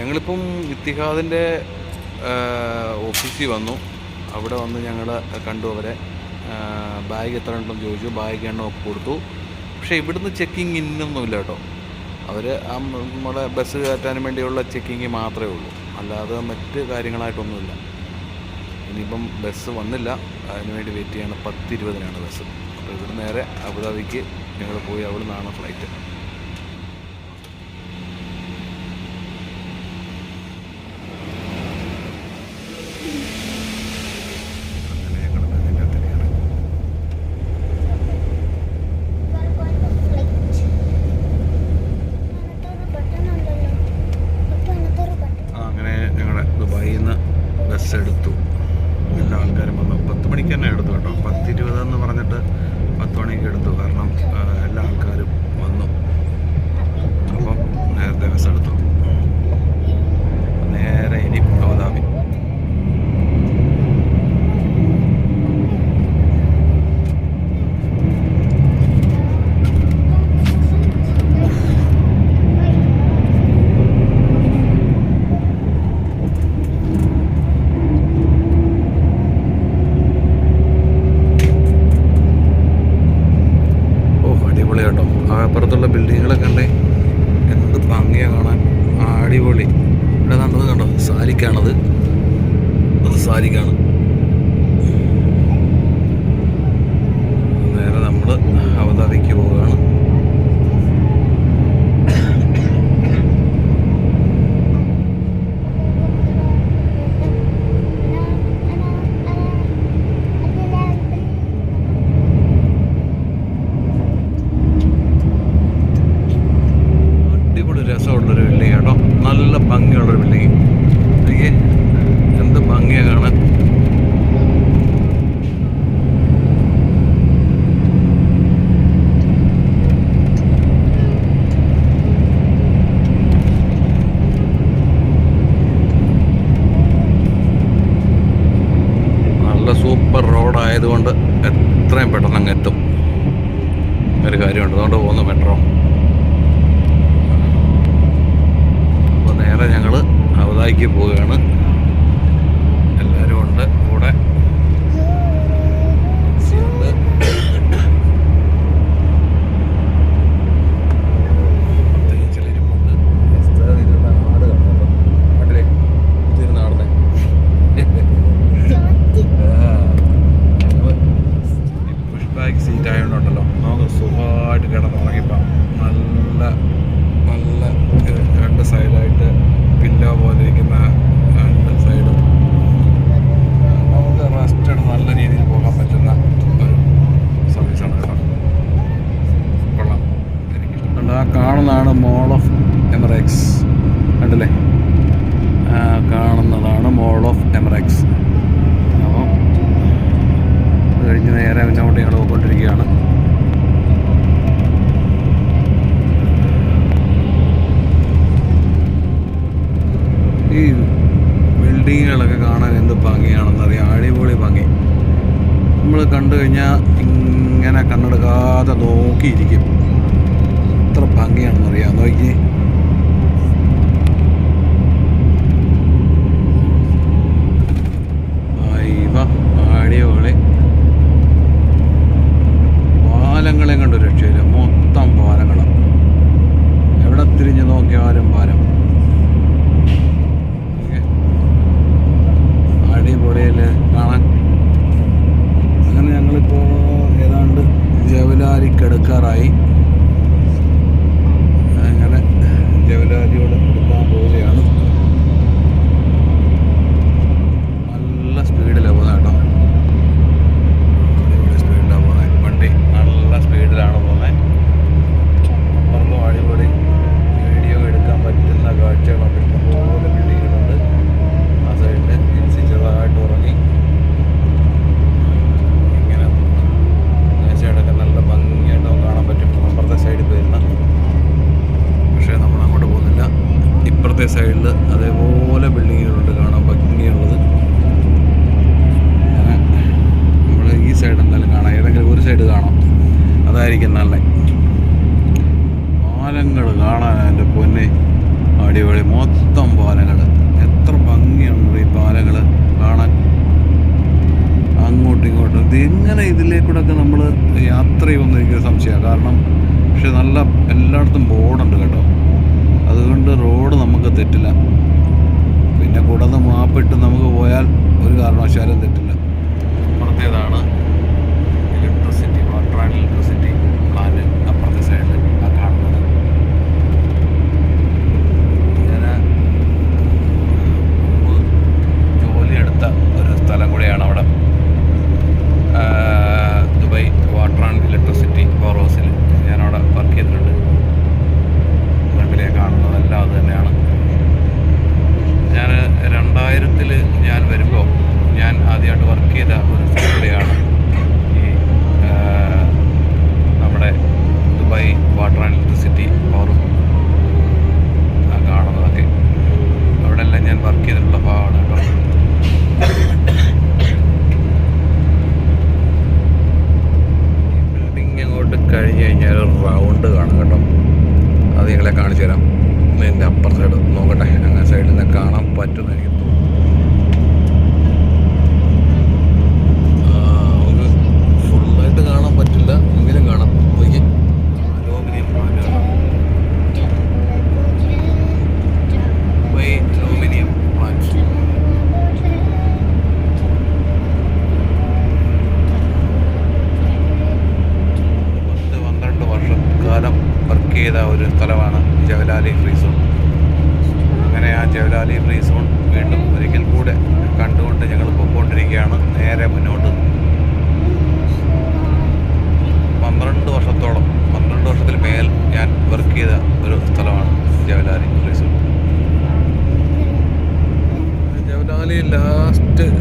ഞങ്ങളിപ്പം ഇത്തിഹാദിന്റെ ഓഫീസിൽ വന്നു. അവിടെ വന്ന് ഞങ്ങൾ കണ്ടു അവരെ. ബാഗ് എത്ര ഉണ്ടെന്ന് ചോദിച്ചു. ബാഗ് എണ്ണമൊക്കെ കൊടുത്തു. പക്ഷേ ഇവിടുന്ന് ചെക്കിങ് ഇന്നൊന്നുമില്ല കേട്ടോ. അവർ ആ നമ്മളെ ബസ് കയറ്റാൻ വേണ്ടിയുള്ള ചെക്കിങ് മാത്രമേ ഉള്ളൂ. അല്ലാതെ മറ്റ് കാര്യങ്ങളായിട്ടൊന്നുമില്ല. ഇനിയിപ്പം ബസ് വന്നില്ല. അതിനുവേണ്ടി വെയിറ്റ് ചെയ്യണം. പത്തിരുപതിനാണ് ബസ് അപ്പോൾ ഇവിടെ നേരെ അബുദാബിക്ക് ഞങ്ങൾ പോയി അവിടെ നിന്നാണ് ഫ്ലൈറ്റ് ഇതാണ് മോൾ ഓഫ് എമറേക്സ് കണ്ടില്ലേ? കാണുന്നതാണ് മോൾ ഓഫ് എമറേക്സ് അപ്പം കഴിഞ്ഞ് നേരെ അങ്ങോട്ട് ഞങ്ങൾ പോയിക്കൊണ്ടിരിക്കുകയാണ്. ഈ ബിൽഡിങ്ങുകളൊക്കെ കാണാൻ എന്ത് ഭംഗിയാണെന്നറിയാം അടിപൊളി ഭംഗി. നമ്മൾ കണ്ടു കഴിഞ്ഞാൽ ഇങ്ങനെ കണ്ണെടുക്കാതെ നോക്കിയിരിക്കും. terbang yang Mariano ini അതായിരിക്കും നല്ല പാലങ്ങൾ കാണാൻ എന്റെ പൊന്നെ. അടിപൊളി. മൊത്തം പാലങ്ങൾ. എത്ര ഭംഗിയുണ്ട് ഈ പാലങ്ങൾ കാണാൻ. അങ്ങോട്ടും ഇങ്ങോട്ടും. ഇത് എങ്ങനെ ഇതിലേക്കൂടെയൊക്കെ നമ്മൾ യാത്ര ചെയ്യുമെന്ന് എനിക്ക് സംശയമാണ് കാരണം പക്ഷെ നല്ല എല്ലായിടത്തും ബോർഡുണ്ട് കേട്ടോ. അതുകൊണ്ട് റോഡ് നമുക്ക് തെറ്റില്ല. പിന്നെ കൂടുതൽ മാപ്പിട്ട് നമുക്ക് പോയാൽ ഒരു കാരണവശാലും തെറ്റില്ല. പ്രത്യേകതാണ്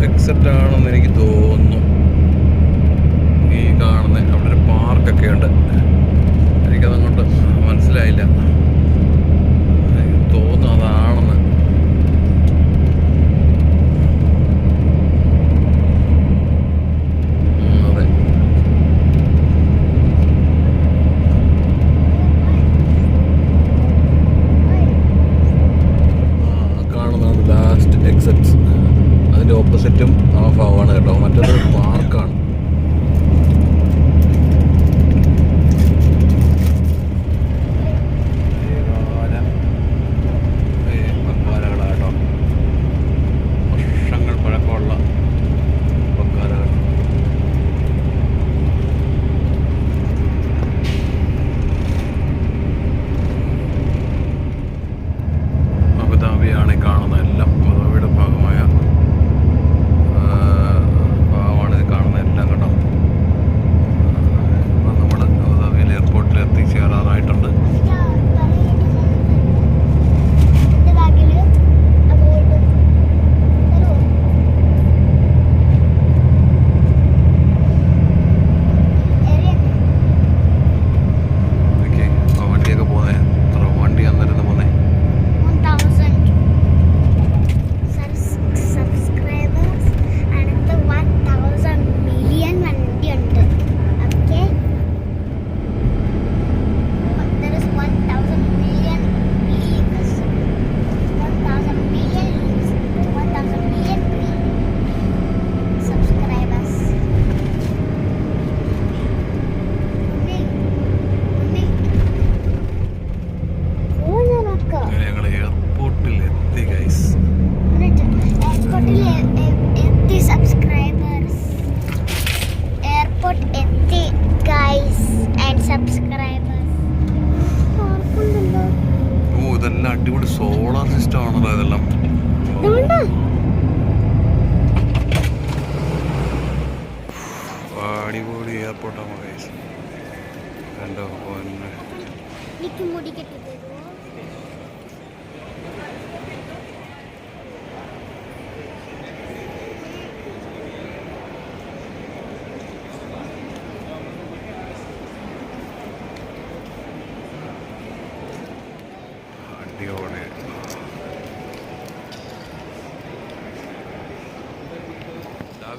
എക്സെപ്റ്റ് ആണെന്ന് എനിക്ക് തോന്നുന്നു. ഈ കാണുന്ന അവിടെ ഒരു പാർക്കൊക്കെ ഉണ്ട്. എനിക്കതങ്ങോട്ട് മനസ്സിലായില്ല. തോന്നുന്നു അതാണെന്ന്. ലാസ്റ്റ് എക്സെപ്റ്റ് ഓപ്പോസിറ്റും ആ ഭാവമാണ് കേട്ടോ. മറ്റൊരു പാർക്കാണ് സബ്സ്ക്രൈബേഴ്സ് ഓ ഇതെല്ലാം അടിപൊളി സോളാർ സിസ്റ്റം ആണല്ലോ ഇതെല്ലാം.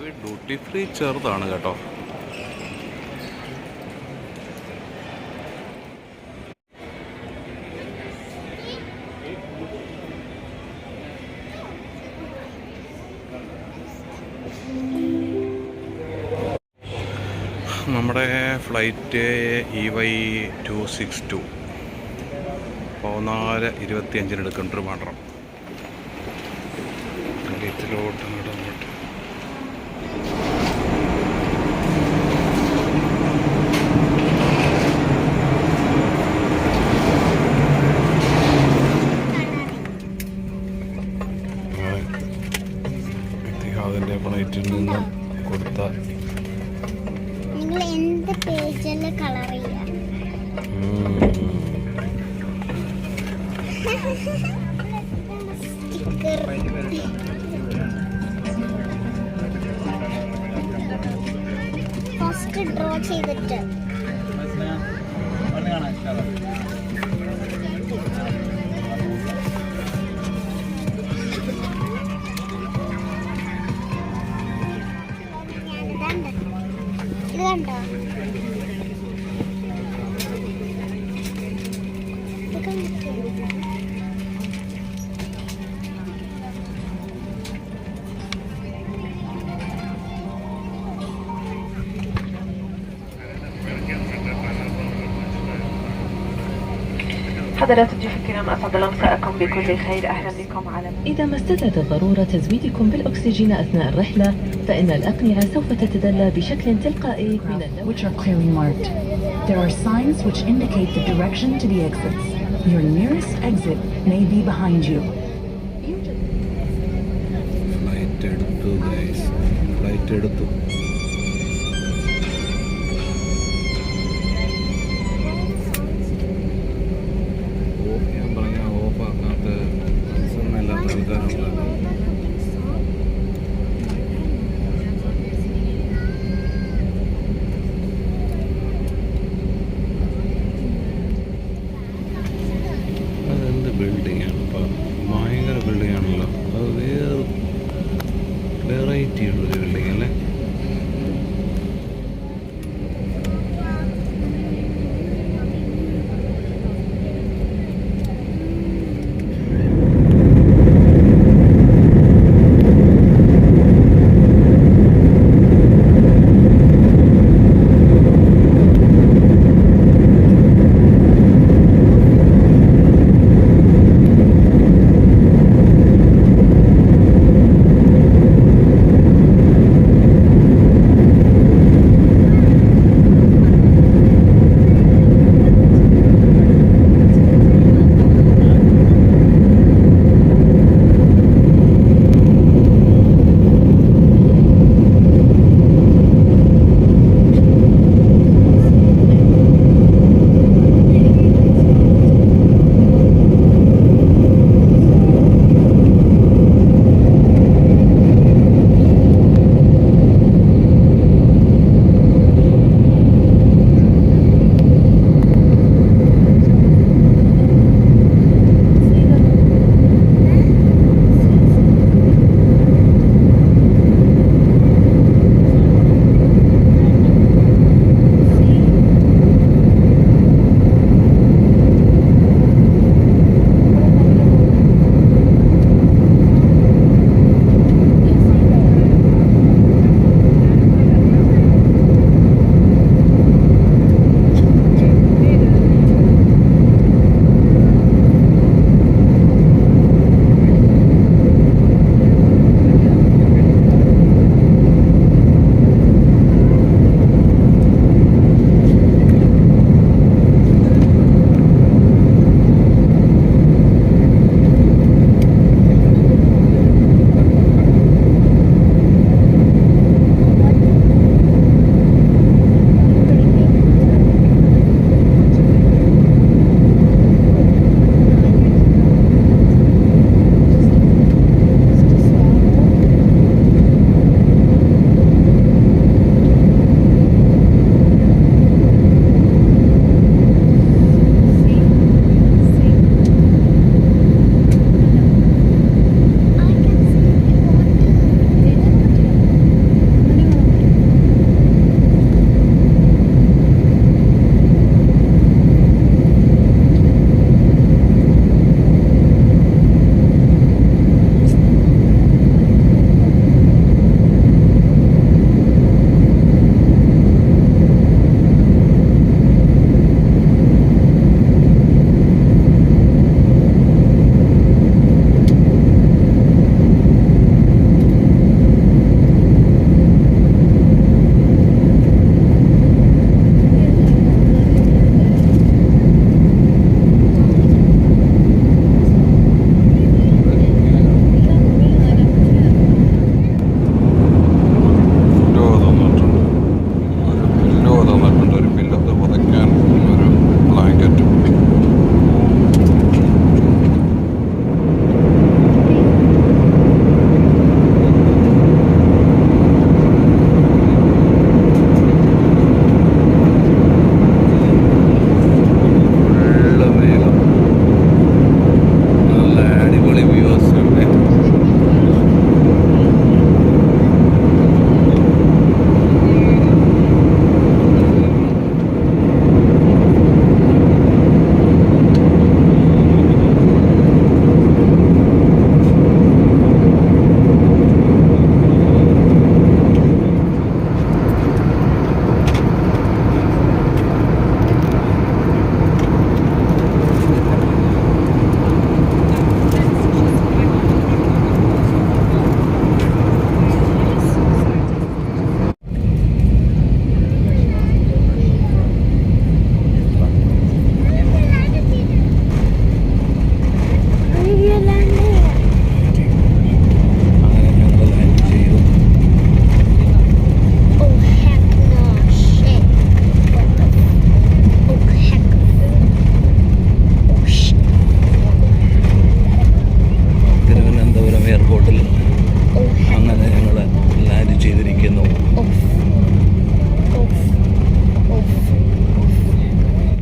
ഭാവി ഡ്യൂട്ടി ഫ്രീ ചെറുതാണ് കേട്ടോ. നമ്മുടെ flight E Y two six two പതിനാല് ഇരുപത്തി അഞ്ചിന് മാത്രം ഗേറ്റിലോട്ട് അതിന്റെ ഫ്ലൈറ്റിൽ നിന്നും കൊടുത്ത നിങ്ങൾ എന്ത് പേജിൽ കളർ ചെയ്യാം സ്റ്റിക്കർ. ഡ്രോ ചെയ്തിട്ട് ഇതാണ്ട്. حضرات الضيوف الكرام أسعد الله مساءكم بكل خير أهلا بكم على إذا ما استدعت الضرورة تزويدكم بالأكسجين أثناء الرحلة فإن الأقنعة سوف تتدلى بشكل تلقائي من اللون which are clearly marked. There are signs which indicate the direction to the exits. Your nearest exit may be behind you. Flight എടുത്തു ഗൈസ് ഫ്ലൈറ്റ് എടുത്തു